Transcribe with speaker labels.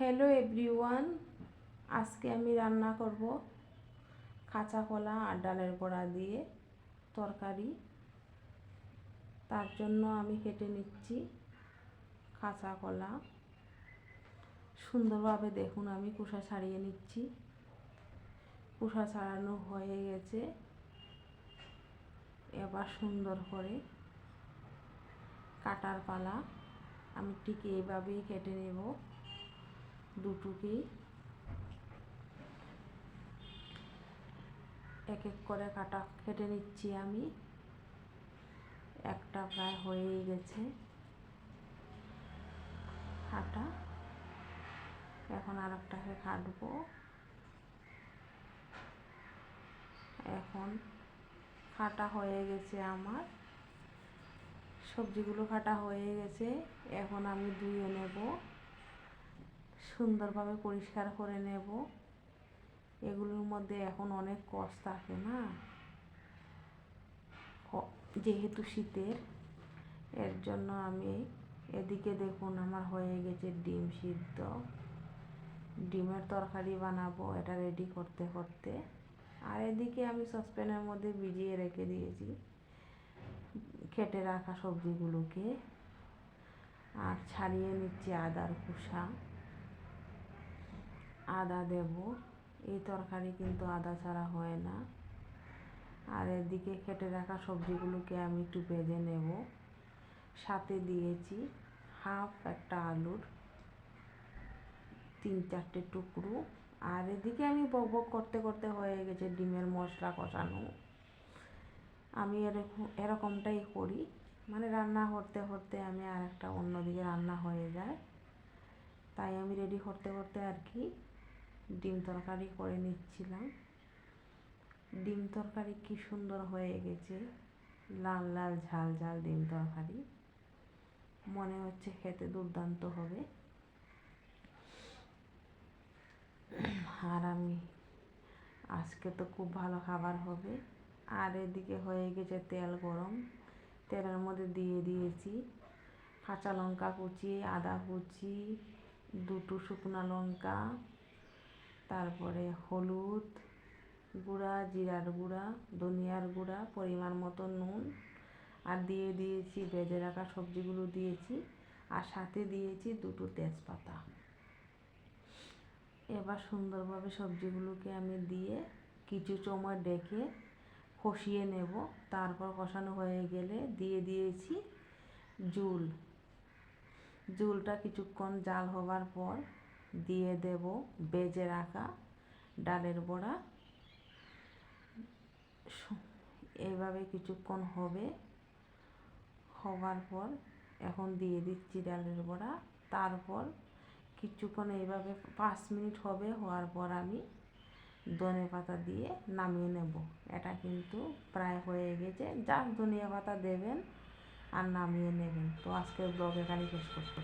Speaker 1: Hello everyone আজকে আমি রান্না করব কাঁচা কলা আর ডালের বড়া দিয়ে তরকারি। তার জন্য আমি কেটে নিচ্ছি কাঁচা কলা। সুন্দরভাবে দেখুন আমি কুসা ছাড়িয়ে নিচ্ছি। কুসা ছাড়ানো হয়ে গেছে। এবার সুন্দর করে কাটার পালা। আমি ঠিক এইভাবেই কেটে নেব। দুটুকি এক এক করে কাটা কেটে নিচ্ছি আমি। একটা প্রায় হয়েই গেছে। কাটা। এখন আর একটাকে কাটবো। এখন কাটা হয়ে গেছে আমার। সবজিগুলো কাটা হয়ে গেছে। এখন আমি ধুয়ে নেব। সুন্দরভাবে পরিষ্কার করে নেব। এগুলোর মধ্যে এখন অনেক কষ থাকে না? যেহেতু শীতের, এর জন্য আমি এদিকে দেখুন আমার হয়ে গেছে ডিম সিদ্ধ। ডিমের তরকারি বানাবো, এটা রেডি করতে করতে। আর এদিকে আমি সসপ্যানের মধ্যে ভিজিয়ে রেখে দিয়েছি কেটে রাখা সবজিগুলোকে। আর ছাড়িয়ে নিচ্ছি আদার কুসা আদা দেব। এই তরকারি কিন্তু আদা ছাড়া হয় না। আর এদিকে কেটে রাখা সবজিগুলোকে আমি একটু ভেজে নেব। সাথে দিয়েছি হাফ একটা আলুর তিন চারটে টুকরো। আর এদিকে আমি বক বক করতে করতে হয়ে গেছে ডিমের মশলা কষানো। আমি এরকম, এরকমটাই করি। মানে রান্না করতে করতে আমি আর একটা অন্যদিকে রান্না হয়ে যায়। তাই আমি রেডি করতে করতে আর কি ডিম তরকারি করে নিচ্ছিলাম। ডিম তরকারি কি সুন্দর হয়ে গেছে। লাল লাল, ঝাল ঝাল ডিম তরকারি। মনে হচ্ছে খেতে দুর্দান্ত হবে। আর আমি, আজকে তো খুব ভালো খাবার হবে। আর এদিকে হয়ে গেছে তেল গরম। তেলের মধ্যে দিয়ে দিয়েছি কাঁচা লঙ্কা কুচি, আদা কুচি, দুটো শুকনো লঙ্কা তারপরে হলুদ গুঁড়া, জিরার গুঁড়া, ধনিয়ার গুঁড়া, পরিমাণ মতো নুন। আর দিয়ে দিয়েছি, ভেজে রাখা সবজিগুলো দিয়েছি। আর সাথে দিয়েছি দুটো তেজপাতা। এবার সুন্দরভাবে সবজিগুলোকে আমি দিয়ে কিছু সময় ডেকে কষিয়ে নেব। তারপর কষানো হয়ে গেলে দিয়ে দিয়েছি জুল জুলটা কিছুক্ষণ জাল হবার পর দিয়ে দেব বেজে রাখা ডালের বড়া। এইভাবে কিছুক্ষণ হবে। হবার পর এখন দিয়ে দিচ্ছি ডালের বড়া। তারপর কিছুক্ষণ এইভাবে পাঁচ মিনিট হবে, হওয়ার পর আমি ধনে পাতা দিয়ে নামিয়ে নেব। এটা কিন্তু প্রায় হয়ে গেছে। যা ধনিয়া পাতা দেবেন আর নামিয়ে নেবেন। তো আজকের ব্লগ এখানে শেষ করতে